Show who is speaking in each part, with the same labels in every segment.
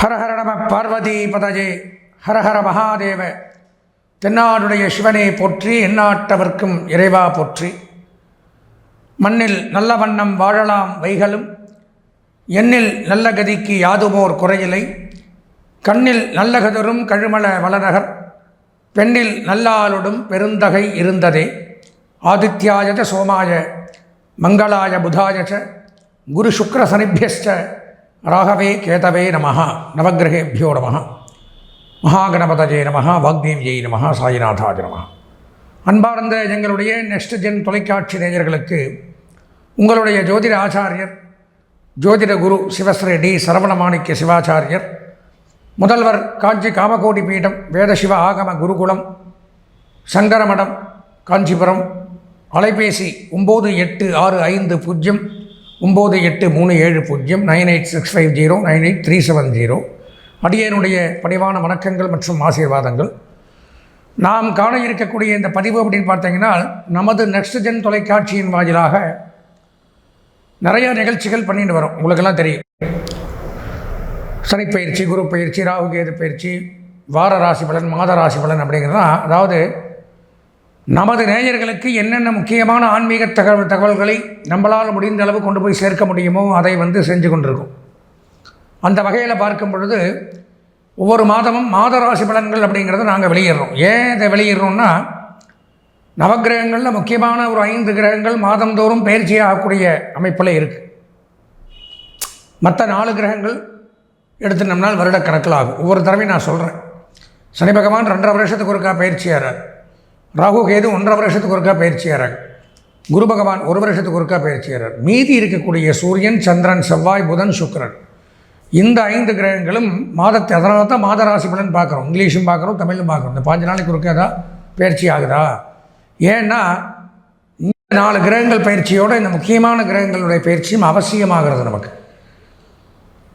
Speaker 1: ஹரஹர நம பார்வதி பதஜே. ஹரஹர மகாதேவ. தென்னாடுடைய சிவனை போற்றி எந்நாட்டவர்க்கும் இறைவா போற்றி. மண்ணில் நல்ல வண்ணம் வாழலாம் வைகளும் எண்ணில் நல்ல கதிக்கு யாதுமோர் குறையிலை கண்ணில் நல்ல கதரும் கழுமல வளநகர் பெண்ணில் நல்லாளுடும் பெருந்தகை இருந்ததே. ஆதித்யாயஜ சோமாய மங்களாய புதாயச்ச குரு சுக்கர சனிபியஸ்ட ராகவே கேதவே நம நவகிரகேபியோ நம மகாகணபதஜே நம வாக்தேவியை நம சாயிநாதாஜ நம அன்பார்ந்த எங்களுடைய நெக்ஸ்ட் ஜென் தொலைக்காட்சி நேயர்களுக்கு உங்களுடைய ஜோதிட ஆச்சாரியர் ஜோதிட குரு சிவஸ்ரீ டி சரவணமாணிக்க சிவாச்சாரியர் முதல்வர் காஞ்சி காமகோடி பீடம் வேதசிவ ஆகம குருகுலம் சங்கரமடம் காஞ்சிபுரம் அலைபேசி ஒம்பது எட்டு ஆறு ஐந்து பூஜ்ஜியம் ஒம்பது எட்டு மூணு ஏழு பூஜ்ஜியம் nine eight six five zero nine eight three seven zero. அடியனுடைய பணிவான வணக்கங்கள் மற்றும் ஆசீர்வாதங்கள். நாம் காண இருக்கக்கூடிய இந்த பதிவு அப்படின்னு பார்த்தீங்கன்னா நமது நெக்ஸ்ட் ஜென் தொலைக்காட்சியின் வாயிலாக நிறைய நிகழ்ச்சிகள் பண்ணிட்டு வரோம். உங்களுக்கெல்லாம் தெரியும். சனிப்பயிற்சி குரு பயிற்சி ராகுகேது பயிற்சி வார ராசி பலன் மாத ராசி பலன் அப்படிங்கிறதான் அதாவது நமது நேயர்களுக்கு என்னென்ன முக்கியமான ஆன்மீக தகவல் தகவல்களை நம்மளால் முடிந்த அளவு கொண்டு போய் சேர்க்க முடியுமோ அதை வந்து செஞ்சு கொண்டிருக்கும். அந்த வகையில் பார்க்கும் பொழுது ஒவ்வொரு மாதமும் மாத ராசி பலன்கள் அப்படிங்கிறத நாங்கள் வெளியிடுறோம். ஏன் இதை வெளியிடுறோம்னா நவக்கிரகங்களில் முக்கியமான ஒரு ஐந்து கிரகங்கள் மாதந்தோறும் பயிற்சியாகக்கூடிய அமைப்பில் இருக்குது மற்ற நாலு கிரகங்கள் எடுத்துனோம்னால் வருடக்கணக்கில் ஆகும். ஒவ்வொரு தடவையும் நான் சொல்கிறேன் சனி பகவான் ரெண்டரை வருஷத்துக்கு ஒருக்கா பயிற்சியாகிறார் ராகு கேது ஒன்றரை வருஷத்துக்கு ஒருக்கா பயிற்சியாகிறாங்க குரு பகவான் ஒரு வருஷத்துக்கு ஒருக்கா பயிற்சியாகிறார் மீதி இருக்கக்கூடிய சூரியன் சந்திரன் செவ்வாய் புதன் சுக்கரன். இந்த ஐந்து கிரகங்களும் மாதத்தை அதனால தான் மாத ராசி பலன் பார்க்குறோம். இங்கிலீஷும் பார்க்குறோம் தமிழும் பார்க்குறோம். இந்த பாஞ்சு நாளைக்கு ஒருக்கா தான் பயிற்சி ஆகுதா? ஏன்னா இந்த நாலு கிரகங்கள் பயிற்சியோடு இந்த முக்கியமான கிரகங்களுடைய பயிற்சியும் அவசியமாகிறது நமக்கு.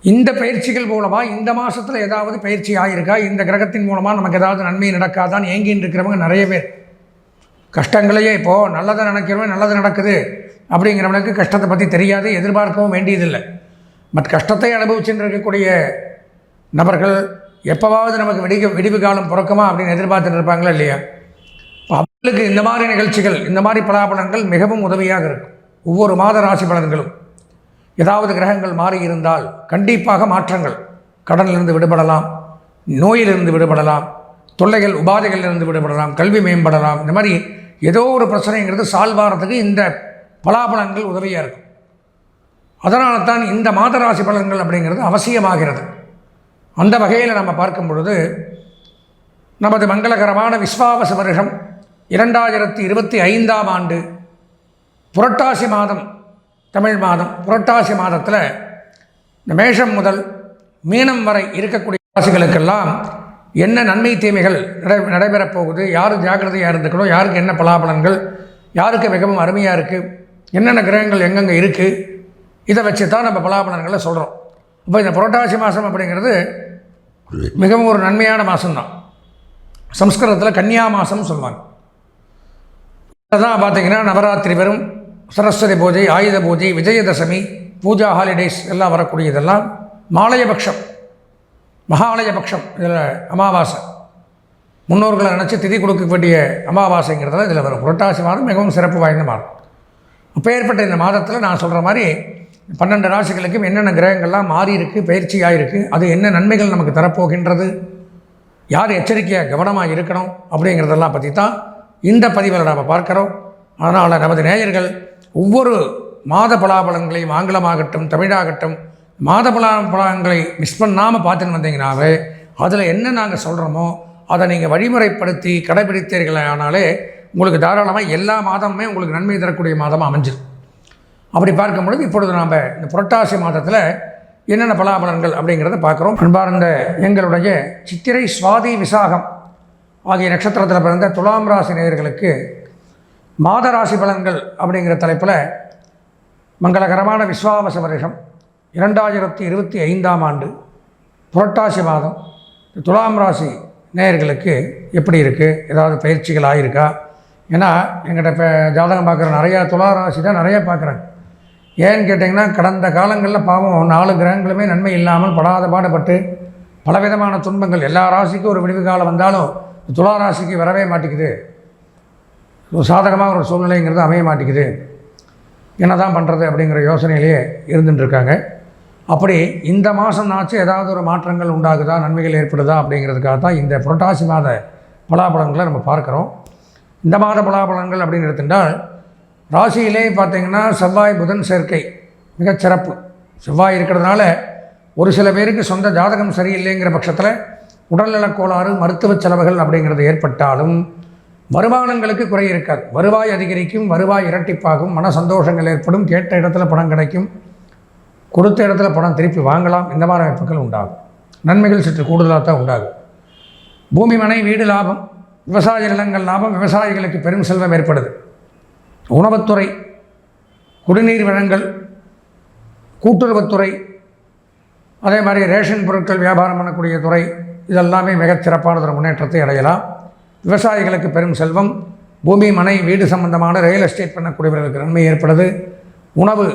Speaker 1: இந்த பயிற்சிகள் மூலமாக இந்த மாதத்தில் ஏதாவது பயிற்சி ஆகியிருக்கா இந்த கிரகத்தின் மூலமாக நமக்கு ஏதாவது நன்மை நடக்காதான்னு ஏங்கின்னு இருக்கிறவங்க நிறைய பேர். கஷ்டங்களையே இப்போது நல்லதை நினைக்கிறவன் நல்லது நடக்குது அப்படிங்கிறவனுக்கு கஷ்டத்தை பற்றி தெரியாது எதிர்பார்க்கவும் வேண்டியதில்லை. பட் கஷ்டத்தை அனுபவிச்சுட்டு இருக்கக்கூடிய நபர்கள் எப்போவாவது நமக்கு விடிக விடிவு காலம் பிறக்குமா அப்படின்னு எதிர்பார்த்துட்டு இருப்பாங்களா இல்லையா? இப்போ அவங்களுக்கு இந்த மாதிரி நிகழ்ச்சிகள் இந்த மாதிரி பலாபலன்கள் மிகவும் உதவியாக இருக்கும். ஒவ்வொரு மாத ராசி பலன்களும். ஏதாவது கிரகங்கள் மாறி இருந்தால் கண்டிப்பாக மாற்றங்கள். கடனிலிருந்து விடுபடலாம் நோயிலிருந்து விடுபடலாம் தொல்லைகள் உபாதைகளிலிருந்து விடுபடலாம் கல்வி மேம்படலாம். இந்த மாதிரி ஏதோ ஒரு பிரச்சனைங்கிறது சால்வ் ஆகிறதுக்கு இந்த பலாபலன்கள் உதவியாக இருக்கும். அதனால தான் இந்த மாத ராசி பலன்கள் அப்படிங்கிறது அவசியமாகிறது. அந்த வகையில் நம்ம பார்க்கும் பொழுது நமது மங்களகரமான விஸ்வாவச வருஷம் இரண்டாயிரத்தி இருபத்தி ஐந்தாம் ஆண்டு புரட்டாசி மாதம் தமிழ் மாதம் புரட்டாசி மாதத்தில் இந்த மேஷம் முதல் மீனம் வரை இருக்கக்கூடிய ராசிகளுக்கெல்லாம் என்ன நன்மை தீமைகள் நடை நடைபெறப் போகுது யார் ஜாக்கிரதையாக இருந்துக்கணும்? யாருக்கு என்ன பலாபலன்கள்? யாருக்கு மிகவும் அருமையாக இருக்குது என்னென்ன கிரகங்கள் எங்கெங்கே இருக்குது இதை வச்சு தான் நம்ம பலாபலன்களை சொல்கிறோம் இப்போ இந்த புரட்டாசி மாதம் அப்படிங்கிறது மிகவும் ஒரு நன்மையான மாதம்தான் சம்ஸ்கிருதத்தில் கன்னியா மாதம்னு சொல்லுவாங்க. தான் பார்த்தீங்கன்னா நவராத்திரி வரும் சரஸ்வதி பூஜை ஆயுத பூஜை விஜயதசமி பூஜா ஹாலிடேஸ் எல்லாம் வரக்கூடியதெல்லாம் மாலையபக்ஷம். மகாலயபக்ஷம் இதில் அமாவாசை. முன்னோர்களை நினச்சி திதி கொடுக்க வேண்டிய அமாவாசைங்கிறதுல இதில் வரும். புரட்டாசி மாதம் மிகவும் சிறப்பு வாய்ந்த மாதம். அப்பேற்பட்ட இந்த மாதத்தில் நான் சொல்கிற மாதிரி பன்னெண்டு ராசிகளுக்கும் என்னென்ன கிரகங்கள்லாம் மாறி இருக்கு பயிற்சியாக இருக்குது அது என்ன நன்மைகள் நமக்கு தரப்போகின்றது யார் எச்சரிக்கையாக கவனமாக இருக்கணும் அப்படிங்கிறதெல்லாம் பற்றி தான் இந்த பதிவில் நாம் பார்க்குறோம். அதனால் நமது நேயர்கள் ஒவ்வொரு மாத பலாபலங்களையும் ஆங்கிலமாகட்டும் தமிழாகட்டும் மாத பலா பலன்களை மிஸ் பண்ணாமல் பார்த்துன்னு வந்தீங்கன்னாவே அதில் என்ன நாங்கள் சொல்கிறோமோ அதை நீங்கள் வழிமுறைப்படுத்தி கடைபிடித்தீர்களானாலே உங்களுக்கு தாராளமாக எல்லா மாதமுமே உங்களுக்கு நன்மை தரக்கூடிய மாதமாக அமைஞ்சிடும் அப்படி பார்க்கும் பொழுது இப்பொழுது நாம் இந்த புரட்டாசி மாதத்தில் என்னென்ன பலாபலன்கள் அப்படிங்கிறத பார்க்குறோம். அன்பார்ந்த எங்களுடைய சித்திரை சுவாதி விசாகம் ஆகிய நட்சத்திரத்தில் பிறந்த துலாம் ராசி நேயர்களுக்கு மாத ராசி பலன்கள் அப்படிங்கிற தலைப்பில் மங்களகரமான விஸ்வாவச வருஷம். இரண்டாயிரத்தி இருபத்தி ஐந்தாம் ஆண்டு புரட்டாசி மாதம் துலாம் ராசி நேயர்களுக்கு எப்படி இருக்குது ஏதாவது பயிற்சிகள் ஆகியிருக்கா ஏன்னா எங்கிட்ட இப்போ ஜாதகம் பார்க்குற நிறையா துலா ராசி தான் நிறையா பார்க்குறாங்க. ஏன்னு கேட்டிங்கன்னா கடந்த காலங்களில் பாவம் நாலு கிரகங்களுமே நன்மை இல்லாமல் படாத பாடுபட்டு பலவிதமான துன்பங்கள் எல்லா ராசிக்கும் ஒரு விடிவு காலம் வந்தாலும் துலா ராசிக்கு வரவே மாட்டேங்குது. ஒரு சாதகமாக ஒரு சூழ்நிலைங்கிறது அமைய மாட்டேங்குது. என்ன தான் பண்ணுறது அப்படிங்கிற யோசனையிலேயே இருந்துட்டுருக்காங்க அப்படி இந்த மாதம் ஆச்சு ஏதாவது ஒரு மாற்றங்கள் உண்டாகுதா நன்மைகள் ஏற்படுதா அப்படிங்கிறதுக்காக தான் இந்த புரட்டாசி மாத பலாபலன்களை நம்ம பார்க்குறோம். இந்த மாத பலாபலன்கள் அப்படின்னு எடுத்துட்டால் ராசியிலே பார்த்திங்கன்னா செவ்வாய் புதன் சேர்க்கை மிகச்சிறப்பு செவ்வாய் இருக்கிறதுனால ஒரு சில பேருக்கு சொந்த ஜாதகம் சரியில்லைங்கிற பட்சத்தில் உடல்நலக் கோளாறு மருத்துவ செலவுகள் அப்படிங்கிறது ஏற்பட்டாலும் வருமானங்களுக்கு குறை இருக்காது. வருவாய் அதிகரிக்கும் வருவாய் இரட்டிப்பாகும் மன சந்தோஷங்கள் ஏற்படும் கேட்ட இடத்துல பணம் கிடைக்கும் கொடுத்த இடத்துல பணம் திருப்பி வாங்கலாம் இந்த மாதிரி அமைப்புகள் உண்டாகும். நன்மைகள் சற்று கூடுதலாக தான் உண்டாகும். பூமி மனை வீடு லாபம் விவசாய நிலங்கள் லாபம் விவசாயிகளுக்கு பெரும் செல்வம் ஏற்படுது. உணவுத்துறை குடிநீர் வழங்கல் கூட்டுறவுத்துறை அதே மாதிரி ரேஷன் பொருட்கள் வியாபாரம் பண்ணக்கூடிய துறை இதெல்லாமே மிகச் சிறப்பானதொரு முன்னேற்றத்தை அடையலாம். விவசாயிகளுக்கு பெரும் செல்வம் பூமி மனை வீடு சம்பந்தமான ரியல் எஸ்டேட் பண்ணக்கூடியவர்களுக்கு நன்மை ஏற்படுது. உணவு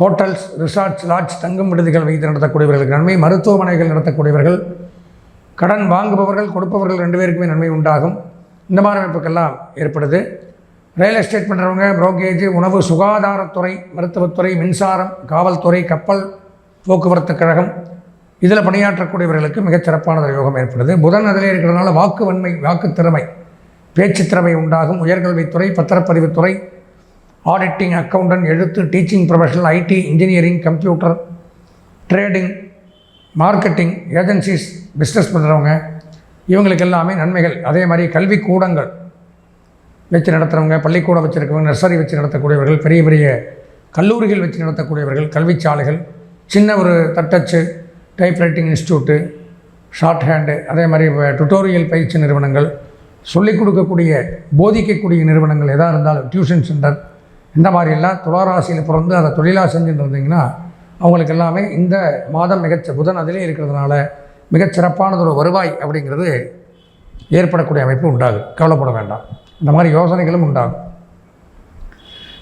Speaker 1: ஹோட்டல்ஸ் ரிசார்ட்ஸ் லாட்ஜ் தங்கும் விடுதிகள் வைத்து நடத்தக்கூடியவர்களுக்கு நன்மை மருத்துவமனைகள் நடத்தக்கூடியவர்கள் கடன் வாங்குபவர்கள் கொடுப்பவர்கள் ரெண்டு பேருக்குமே நன்மை உண்டாகும். இந்த மாதிரி அமைப்புக்கெல்லாம் ஏற்படுது. ரியல் எஸ்டேட் பண்ணுறவங்க புரோக்கேஜ் உணவு சுகாதாரத்துறை மருத்துவத்துறை மின்சாரம் காவல்துறை கப்பல் போக்குவரத்து கழகம் இதில் பணியாற்றக்கூடியவர்களுக்கு மிகச்சிறப்பான யோகம் ஏற்படுது. புதன் அதிலே இருக்கிறதுனால வாக்கு வன்மை வாக்கு திறமை பேச்சு திறமை உண்டாகும். உயர்கல்வித்துறை பத்திரப்பதிவுத்துறை ஆடிட்டிங் அக்கௌண்டன்ட் எழுத்து teaching professional IT engineering computer trading marketing agencies business பண்ணுறவங்க இவங்களுக்கு எல்லாமே நன்மைகள். அதே மாதிரி கல்வி கூடங்கள் வச்சு நடத்துகிறவங்க பள்ளிக்கூடம் வச்சுருக்கவங்க நர்சரி வச்சு நடத்தக்கூடியவர்கள் பெரிய பெரிய கல்லூரிகள் வச்சு நடத்தக்கூடியவர்கள் கல்விச்சாலைகள் சின்ன ஒரு தட்டச்சு டைப்ரைட்டிங் இன்ஸ்டியூட்டு ஷார்ட் ஹேண்டு அதே மாதிரி டுட்டோரியல் பயிற்சி நிறுவனங்கள் சொல்லிக் கொடுக்கக்கூடிய போதிக்கக்கூடிய நிறுவனங்கள் எதாக இருந்தாலும் டியூஷன் சென்டர் இந்த மாதிரிலாம் துளாராசியில் பிறந்து அதை தொழிலாக செஞ்சுட்டு இருந்தீங்கன்னா அவங்களுக்கு எல்லாமே இந்த மாதம் மிகச்ச புதன் அதிலே இருக்கிறதுனால மிகச்சிறப்பானது ஒரு வருவாய் அப்படிங்கிறது ஏற்படக்கூடிய அமைப்பு உண்டாகும் கவலைப்பட வேண்டாம். இந்த மாதிரி யோசனைகளும் உண்டாகும்.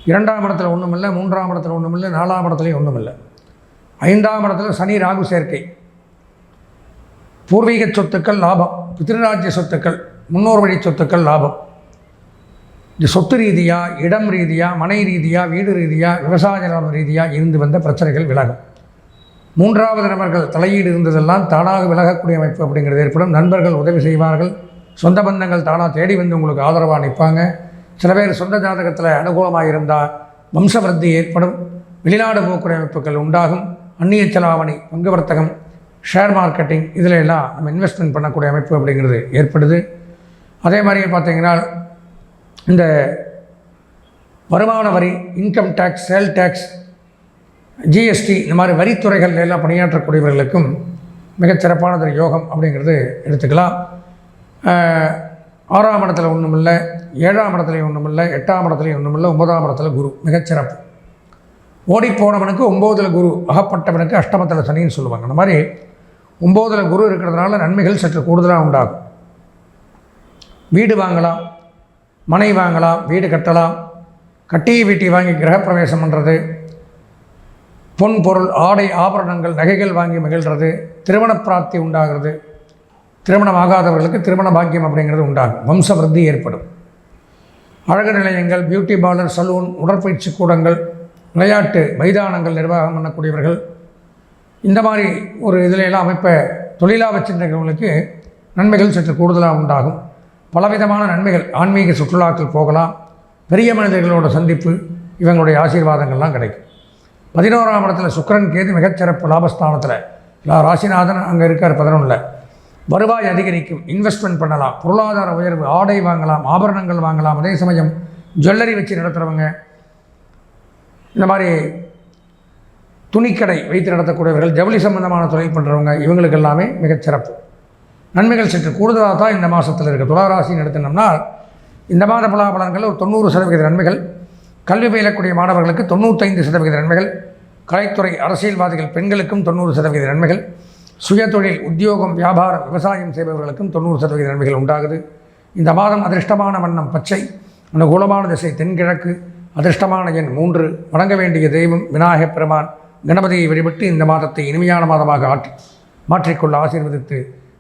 Speaker 1: இரண்டாம் இடத்துல ஒன்றும் இல்லை மூன்றாம் இடத்துல ஒன்றும் இல்லை நாலாம் இடத்துலையும் ஒன்றும் இல்லை. ஐந்தாம் இடத்துல சனி ராகு சேர்க்கை. பூர்வீக சொத்துக்கள் லாபம் பித்ருராஜ்ய சொத்துக்கள் முன்னோர் வழி சொத்துக்கள் லாபம். இந்த சொத்து ரீதியாக இடம் ரீதியாக மனை ரீதியாக வீடு ரீதியாக விவசாய நிலம் ரீதியாக இருந்து வந்த பிரச்சனைகள் விலகும். மூன்றாவது நபர்கள் தலையீடு இருந்ததெல்லாம் தானாக விலகக்கூடிய அமைப்பு அப்படிங்கிறது ஏற்படும். நண்பர்கள் உதவி செய்வார்கள். சொந்த பந்தங்கள் தானாக தேடி வந்து உங்களுக்கு ஆதரவாக நிற்பாங்க. சில பேர் சொந்த ஜாதகத்தில் அனுகூலமாக இருந்தால் வம்சவருத்தி ஏற்படும். வெளிநாடு போக்குவரத்து அமைப்புகள் உண்டாகும். அந்நிய செலாவணி பங்கு வர்த்தகம் ஷேர் மார்க்கெட்டிங் இதில் எல்லாம் நம்ம இன்வெஸ்ட்மெண்ட் பண்ணக்கூடிய அமைப்பு அப்படிங்கிறது ஏற்படுது. அதே மாதிரி பார்த்தீங்கன்னா இந்த வருமான வரி income tax sale tax GST இந்த மாதிரி வரித்துறைகள் எல்லாம் பணியாற்றக்கூடியவர்களுக்கும் மிகச்சிறப்பானது யோகம் அப்படிங்கிறது எடுத்துக்கலாம். ஆறாம் இடத்துல ஒன்றும் இல்லை ஏழாம் இடத்துலையும் ஒன்றும் இல்லை எட்டாம் இடத்துலையும் ஒன்றும் இல்லை ஒன்பதாம் இடத்துல குரு மிகச்சிறப்பு ஓடிப்போனவனுக்கு ஒம்போதில் குரு அகப்பட்டவனுக்கு அஷ்டமத்தில் சனின்னு சொல்லுவாங்க. அந்த மாதிரி ஒம்போதில் குரு இருக்கிறதுனால நன்மைகள் சற்று கூடுதலாக உண்டாகும். வீடு வாங்கலாம் மனை வாங்கலாம் வீடு கட்டலாம். கட்டிய வீட்டை வாங்கி கிரகப்பிரவேசம் பண்ணுறது பொன் பொருள் ஆடை ஆபரணங்கள் நகைகள் வாங்கி மகிழ்கிறது திருமண பிராப்தி உண்டாகிறது. திருமணம் ஆகாதவர்களுக்கு திருமண பாக்கியம் அப்படிங்கிறது உண்டாகும். வம்ச விருத்தி ஏற்படும். அழகு நிலையங்கள் பியூட்டி பார்லர் சலூன் உடற்பயிற்சி கூடங்கள் விளையாட்டு மைதானங்கள் நிர்வாகம் பண்ணக்கூடியவர்கள். இந்த மாதிரி ஒரு இதிலெல்லாம் அமைப்பை தொழிலாக வச்சிருந்தவங்களுக்கு நன்மைகள் சற்று கூடுதலாக உண்டாகும். பலவிதமான நன்மைகள் ஆன்மீக சுற்றுலாக்கள் போகலாம் பெரிய மனிதர்களோட சந்திப்பு இவங்களுடைய ஆசீர்வாதங்கள்லாம் கிடைக்கும். பதினோராம் இடத்துல சுக்கரன் கேது மிகச்சிறப்பு லாபஸ்தானத்தில். ராசிநாதன் அங்கே இருக்கார் பதினொன்றில் வருவாய் அதிகரிக்கும் இன்வெஸ்ட்மெண்ட் பண்ணலாம் பொருளாதார உயர்வு ஆடை வாங்கலாம் ஆபரணங்கள் வாங்கலாம் அதே சமயம் ஜுவல்லரி வச்சு நடத்துகிறவங்க இந்த மாதிரி துணிக்கடை வைத்து நடத்தக்கூடியவர்கள் ஜவுளி சம்பந்தமான தொழில் பண்ணுறவங்க இவங்களுக்கு எல்லாமே மிகச்சிறப்பு. நன்மைகள் சற்று கூடுதலாக தான் இந்த மாதத்தில் இருக்குது துளாராசின்னு எடுத்துனோம்னா இந்த மாத பலாபலன்கள் ஒரு தொண்ணூறு சதவிகித நன்மைகள் கல்வி பயிலக்கூடிய மாணவர்களுக்கு தொண்ணூத்தைந்து சதவிகித நன்மைகள் கலைத்துறை அரசியல்வாதிகள் பெண்களுக்கும் தொண்ணூறு சதவிகித நன்மைகள் சுயதொழில் உத்தியோகம் வியாபாரம் விவசாயம் செய்பவர்களுக்கும் தொண்ணூறு சதவிகித நன்மைகள் உண்டாகுது. இந்த மாதம் அதிர்ஷ்டமான வண்ணம் பச்சை அனுகூலமான திசை தென்கிழக்கு அதிர்ஷ்டமான எண் மூன்று. வணங்க வேண்டிய தெய்வம் விநாயகப் பெருமான். கணபதியை வழிபட்டு இந்த மாதத்தை இனிமையான மாதமாக ஆற்றி மாற்றிக்கொள்ள ஆசீர்வதித்து